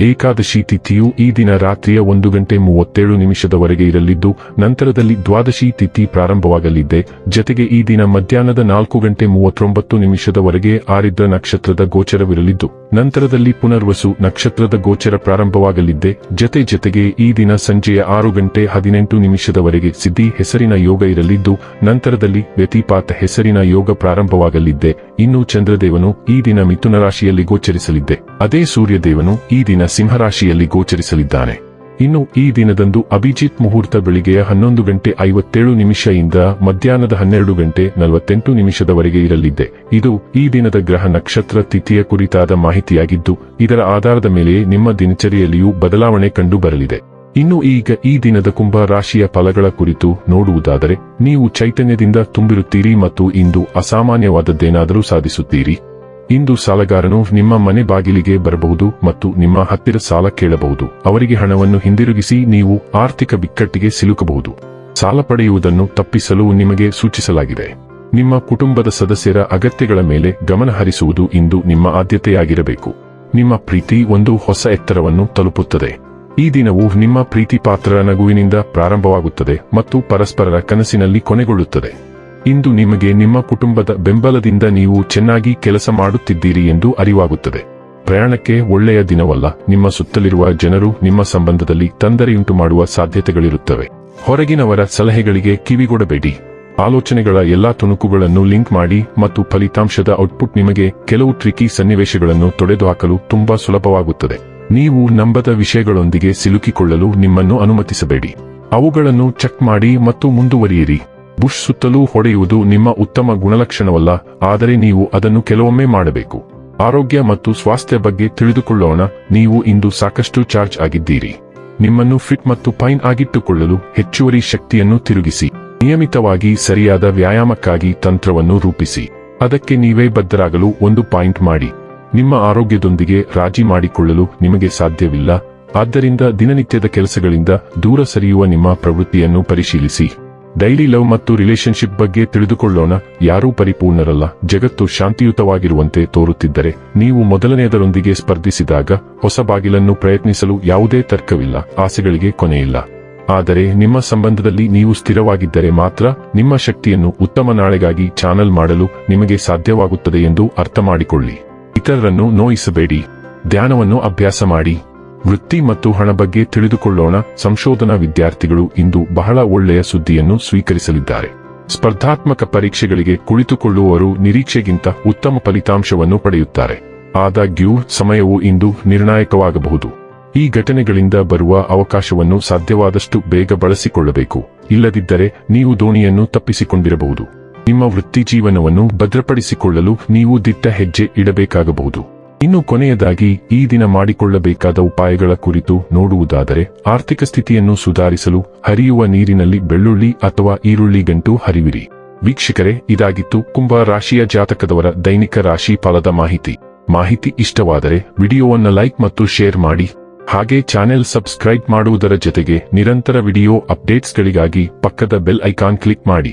ಏಕಾದಶಿ ತಿಥಿಯು ಈ ದಿನ ರಾತ್ರಿಯ ಒಂದು ಗಂಟೆ ಮೂವತ್ತೇಳು ನಿಮಿಷದವರೆಗೆ ಇರಲಿದ್ದು, ನಂತರದಲ್ಲಿ ದ್ವಾದಶಿ ತಿಥಿ ಪ್ರಾರಂಭವಾಗಲಿದೆ. ಜತೆಗೆ ಈ ದಿನ ಮಧ್ಯಾಹ್ನದ ನಾಲ್ಕು ಗಂಟೆ ಮೂವತ್ತೊಂಬತ್ತು ನಿಮಿಷದವರೆಗೆ ಆರಿದ್ರ ನಕ್ಷತ್ರದ ಗೋಚರವಿರಲಿದ್ದು, ನಂತರದಲ್ಲಿ ಪುನರ್ವಸು ನಕ್ಷತ್ರದ ಗೋಚರ ಪ್ರಾರಂಭವಾಗಲಿದ್ದೆ ಜತೆ ಜತೆಗೆ ಈ ದಿನ ಸಂಜೆಯ ಆರು ಗಂಟೆ ಹದಿನೆಂಟು ನಿಮಿಷದವರೆಗೆ ಸಿದ್ಧಿ ಹೆಸರಿನ ಯೋಗ ಇರಲಿದ್ದು, ನಂತರದಲ್ಲಿ ವ್ಯತಿಪಾತ ಹೆಸರಿನ ಯೋಗ ಪ್ರಾರಂಭವಾಗಲಿದ್ದೆ ಇನ್ನು ಚಂದ್ರದೇವನು ಈ ದಿನ ಮಿಥುನ ರಾಶಿಯಲ್ಲಿ ಗೋಚರಿಸಲಿದ್ದೆ ಅದೇ ಸೂರ್ಯದೇವನು ಈ ದಿನ ಸಿಂಹರಾಶಿಯಲ್ಲಿ ಗೋಚರಿಸಲಿದ್ದಾನೆ. ಇನ್ನು ಈ ದಿನದಂದು ಅಭಿಜಿತ್ ಮುಹೂರ್ತ ಬೆಳಿಗ್ಗೆಯ ಹನ್ನೊಂದು ಗಂಟೆ ಐವತ್ತೇಳು ನಿಮಿಷದಿಂದ ಮಧ್ಯಾಹ್ನದ ಹನ್ನೆರಡು ಗಂಟೆ ನಲವತ್ತೆಂಟು ನಿಮಿಷದವರೆಗೆ ಇರಲಿದೆ ಇದು ಈ ದಿನದ ಗ್ರಹ ನಕ್ಷತ್ರ ತಿಥಿಯ ಕುರಿತಾದ ಮಾಹಿತಿಯಾಗಿದ್ದು, ಇದರ ಆಧಾರದ ಮೇಲೆ ನಿಮ್ಮ ದಿನಚರಿಯಲ್ಲಿಯೂ ಬದಲಾವಣೆ ಕಂಡು ಬರಲಿದೆ ಇನ್ನು ಈಗ ಈ ದಿನದ ಕುಂಭ ರಾಶಿಯ ಫಲಗಳ ಕುರಿತು ನೋಡುವುದಾದರೆ, ನೀವು ಚೈತನ್ಯದಿಂದ ತುಂಬಿರುತ್ತೀರಿ ಮತ್ತು ಇಂದು ಅಸಾಮಾನ್ಯವಾದದ್ದೇನಾದರೂ ಸಾಧಿಸುತ್ತೀರಿ. ಇಂದು ಸಾಲಗಾರನು ನಿಮ್ಮ ಮನೆ ಬಾಗಿಲಿಗೆ ಬರಬಹುದು ಮತ್ತು ನಿಮ್ಮ ಹತ್ತಿರ ಸಾಲ ಕೇಳಬಹುದು. ಅವರಿಗೆ ಹಣವನ್ನು ಹಿಂದಿರುಗಿಸಿ ನೀವು ಆರ್ಥಿಕ ಬಿಕ್ಕಟ್ಟಿಗೆ ಸಿಲುಕಬಹುದು. ಸಾಲ ಪಡೆಯುವುದನ್ನು ತಪ್ಪಿಸಲು ನಿಮಗೆ ಸೂಚಿಸಲಾಗಿದೆ. ನಿಮ್ಮ ಕುಟುಂಬದ ಸದಸ್ಯರ ಅಗತ್ಯಗಳ ಮೇಲೆ ಗಮನ ಹರಿಸುವುದು ಇಂದು ನಿಮ್ಮ ಆದ್ಯತೆಯಾಗಿರಬೇಕು. ನಿಮ್ಮ ಪ್ರೀತಿ ಒಂದು ಹೊಸ ಎತ್ತರವನ್ನು ತಲುಪುತ್ತದೆ. ಈ ದಿನವು ನಿಮ್ಮ ಪ್ರೀತಿ ಪಾತ್ರರ ನಗುವಿನಿಂದ ಪ್ರಾರಂಭವಾಗುತ್ತದೆ ಮತ್ತು ಪರಸ್ಪರರ ಕನಸಿನಲ್ಲಿ ಕೊನೆಗೊಳ್ಳುತ್ತದೆ. ಇಂದು ನಿಮಗೆ ನಿಮ್ಮ ಕುಟುಂಬದ ಬೆಂಬಲದಿಂದ ನೀವು ಚೆನ್ನಾಗಿ ಕೆಲಸ ಮಾಡುತ್ತಿದ್ದೀರಿ ಎಂದು ಅರಿವಾಗುತ್ತದೆ. ಪ್ರಯಾಣಕ್ಕೆ ಒಳ್ಳೆಯ ದಿನವಲ್ಲ, ನಿಮ್ಮ ಸುತ್ತಲಿರುವ ಜನರು ನಿಮ್ಮ ಸಂಬಂಧದಲ್ಲಿ ತೊಂದರೆಯುಂಟು ಮಾಡುವ ಸಾಧ್ಯತೆಗಳಿರುತ್ತವೆ. ಹೊರಗಿನವರ ಸಲಹೆಗಳಿಗೆ ಕಿವಿಗೊಡಬೇಡಿ. ಆಲೋಚನೆಗಳ ಎಲ್ಲಾ ತುಣುಕುಗಳನ್ನು ಲಿಂಕ್ ಮಾಡಿ ಮತ್ತು ಫಲಿತಾಂಶದ ಔಟ್ಪುಟ್ ನಿಮಗೆ ಕೆಲವು ಟ್ರಿಕಿ ಸನ್ನಿವೇಶಗಳನ್ನು ತೊಡೆದುಹಾಕಲು ತುಂಬಾ ಸುಲಭವಾಗುತ್ತದೆ. ನೀವು ನಂಬದ ವಿಷಯಗಳೊಂದಿಗೆ ಸಿಲುಕಿಕೊಳ್ಳಲು ನಿಮ್ಮನ್ನು ಅನುಮತಿಸಬೇಡಿ. ಅವುಗಳನ್ನು ಚೆಕ್ ಮಾಡಿ ಮತ್ತು ಮುಂದುವರಿಯಿರಿ. ಬುಷ್ ಸುತ್ತಲೂ ಹೊಡೆಯುವುದು ನಿಮ್ಮ ಉತ್ತಮ ಗುಣಲಕ್ಷಣವಲ್ಲ, ಆದರೆ ನೀವು ಅದನ್ನು ಕೆಲವೊಮ್ಮೆ ಮಾಡಬೇಕು. ಆರೋಗ್ಯ ಮತ್ತು ಸ್ವಾಸ್ಥ್ಯ ಬಗ್ಗೆ ತಿಳಿದುಕೊಳ್ಳೋಣ, ನೀವು ಇಂದು ಸಾಕಷ್ಟು ಚಾರ್ಜ್ ಆಗಿದ್ದೀರಿ. ನಿಮ್ಮನ್ನು ಫಿಟ್ ಮತ್ತು ಫೈನ್ ಆಗಿಟ್ಟುಕೊಳ್ಳಲು ಹೆಚ್ಚುವರಿ ಶಕ್ತಿಯನ್ನು ತಿರುಗಿಸಿ. ನಿಯಮಿತವಾಗಿ ಸರಿಯಾದ ವ್ಯಾಯಾಮಕ್ಕಾಗಿ ತಂತ್ರವನ್ನು ರೂಪಿಸಿ. ಅದಕ್ಕೆ ನೀವೇ ಬದ್ಧರಾಗಲು ಒಂದು ಪಾಯಿಂಟ್ ಮಾಡಿ. ನಿಮ್ಮ ಆರೋಗ್ಯದೊಂದಿಗೆ ರಾಜಿ ಮಾಡಿಕೊಳ್ಳಲು ನಿಮಗೆ ಸಾಧ್ಯವಿಲ್ಲ. ಆದ್ದರಿಂದ ದಿನನಿತ್ಯದ ಕೆಲಸಗಳಿಂದ ದೂರ ಸರಿಯುವ ನಿಮ್ಮ ಪ್ರವೃತ್ತಿಯನ್ನು ಪರಿಶೀಲಿಸಿ. ಡೈಲಿ ಲವ್ ಮತ್ತು ರಿಲೇಶನ್ಶಿಪ್ ಬಗ್ಗೆ ತಿಳಿದುಕೊಳ್ಳೋಣ. ಯಾರೂ ಪರಿಪೂರ್ಣರಲ್ಲ. ಜಗತ್ತು ಶಾಂತಿಯುತವಾಗಿರುವಂತೆ ತೋರುತ್ತಿದ್ದರೆ ನೀವು ಮೊದಲನೆಯದರೊಂದಿಗೆ ಸ್ಪರ್ಧಿಸಿದಾಗ ಹೊಸ ಬಾಗಿಲನ್ನು ಪ್ರಯತ್ನಿಸಲು ಯಾವುದೇ ತರ್ಕವಿಲ್ಲ. ಆಸೆಗಳಿಗೆ ಕೊನೆಯಿಲ್ಲ. ಆದರೆ ನಿಮ್ಮ ಸಂಬಂಧದಲ್ಲಿ ನೀವು ಸ್ಥಿರವಾಗಿದ್ದರೆ ಮಾತ್ರ ನಿಮ್ಮ ಶಕ್ತಿಯನ್ನು ಉತ್ತಮ ನಾಳೆಗಾಗಿ ಚಾನಲ್ ಮಾಡಲು ನಿಮಗೆ ಸಾಧ್ಯವಾಗುತ್ತದೆ ಎಂದು ಅರ್ಥ ಮಾಡಿಕೊಳ್ಳಿ ಇತರರನ್ನು ನೋಯಿಸಬೇಡಿ. ಧ್ಯಾನವನ್ನು ಅಭ್ಯಾಸ ಮಾಡಿ. ವೃತ್ತಿ ಮತ್ತು ಹಣ ಬಗ್ಗೆ ತಿಳಿದುಕೊಳ್ಳೋಣ. ಸಂಶೋಧನಾ ವಿದ್ಯಾರ್ಥಿಗಳು ಇಂದು ಬಹಳ ಒಳ್ಳೆಯ ಸುದ್ದಿಯನ್ನು ಸ್ವೀಕರಿಸಲಿದ್ದಾರೆ. ಸ್ಪರ್ಧಾತ್ಮಕ ಪರೀಕ್ಷೆಗಳಿಗೆ ಕುಳಿತುಕೊಳ್ಳುವವರು ನಿರೀಕ್ಷೆಗಿಂತ ಉತ್ತಮ ಫಲಿತಾಂಶವನ್ನು ಪಡೆಯುತ್ತಾರೆ. ಆದಾಗ್ಯೂ, ಸಮಯವು ಇಂದು ನಿರ್ಣಾಯಕವಾಗಬಹುದು. ಈ ಘಟನೆಗಳಿಂದ ಬರುವ ಅವಕಾಶವನ್ನು ಸಾಧ್ಯವಾದಷ್ಟು ಬೇಗ ಬಳಸಿಕೊಳ್ಳಬೇಕು. ಇಲ್ಲದಿದ್ದರೆ, ನೀವು ದೋಣಿಯನ್ನು ತಪ್ಪಿಸಿಕೊಂಡಿರಬಹುದು. ನಿಮ್ಮ ವೃತ್ತಿ ಜೀವನವನ್ನು ಭದ್ರಪಡಿಸಿಕೊಳ್ಳಲು ನೀವು ದಿಟ್ಟ ಹೆಜ್ಜೆ ಇಡಬೇಕಾಗಬಹುದು. ಇನ್ನು ಕೊನೆಯದಾಗಿ, ಈ ದಿನ ಮಾಡಿಕೊಳ್ಳಬೇಕಾದ ಉಪಾಯಗಳ ಕುರಿತು ನೋಡುವುದಾದರೆ, ಆರ್ಥಿಕ ಸ್ಥಿತಿಯನ್ನು ಸುಧಾರಿಸಲು ಹರಿಯುವ ನೀರಿನಲ್ಲಿ ಬೆಳ್ಳುಳ್ಳಿ ಅಥವಾ ಈರುಳ್ಳಿ ಗಂಟು ಹರಿವಿರಿ. ವೀಕ್ಷಕರೇ, ಇದಾಗಿತ್ತು ಕುಂಭ ರಾಶಿಯ ಜಾತಕದವರ ದೈನಿಕ ರಾಶಿ ಫಲದ ಮಾಹಿತಿ. ಮಾಹಿತಿ ಇಷ್ಟವಾದರೆ, ವಿಡಿಯೋವನ್ನು ಲೈಕ್ ಮತ್ತು ಶೇರ್ ಮಾಡಿ. ಹಾಗೆ ಚಾನೆಲ್ ಸಬ್ಸ್ಕ್ರೈಬ್ ಮಾಡುವುದರ ಜೊತೆಗೆ ನಿರಂತರ ವಿಡಿಯೋ ಅಪ್ಡೇಟ್ಸ್ಗಳಿಗಾಗಿ ಪಕ್ಕದ ಬೆಲ್ ಐಕಾನ್ ಕ್ಲಿಕ್ ಮಾಡಿ.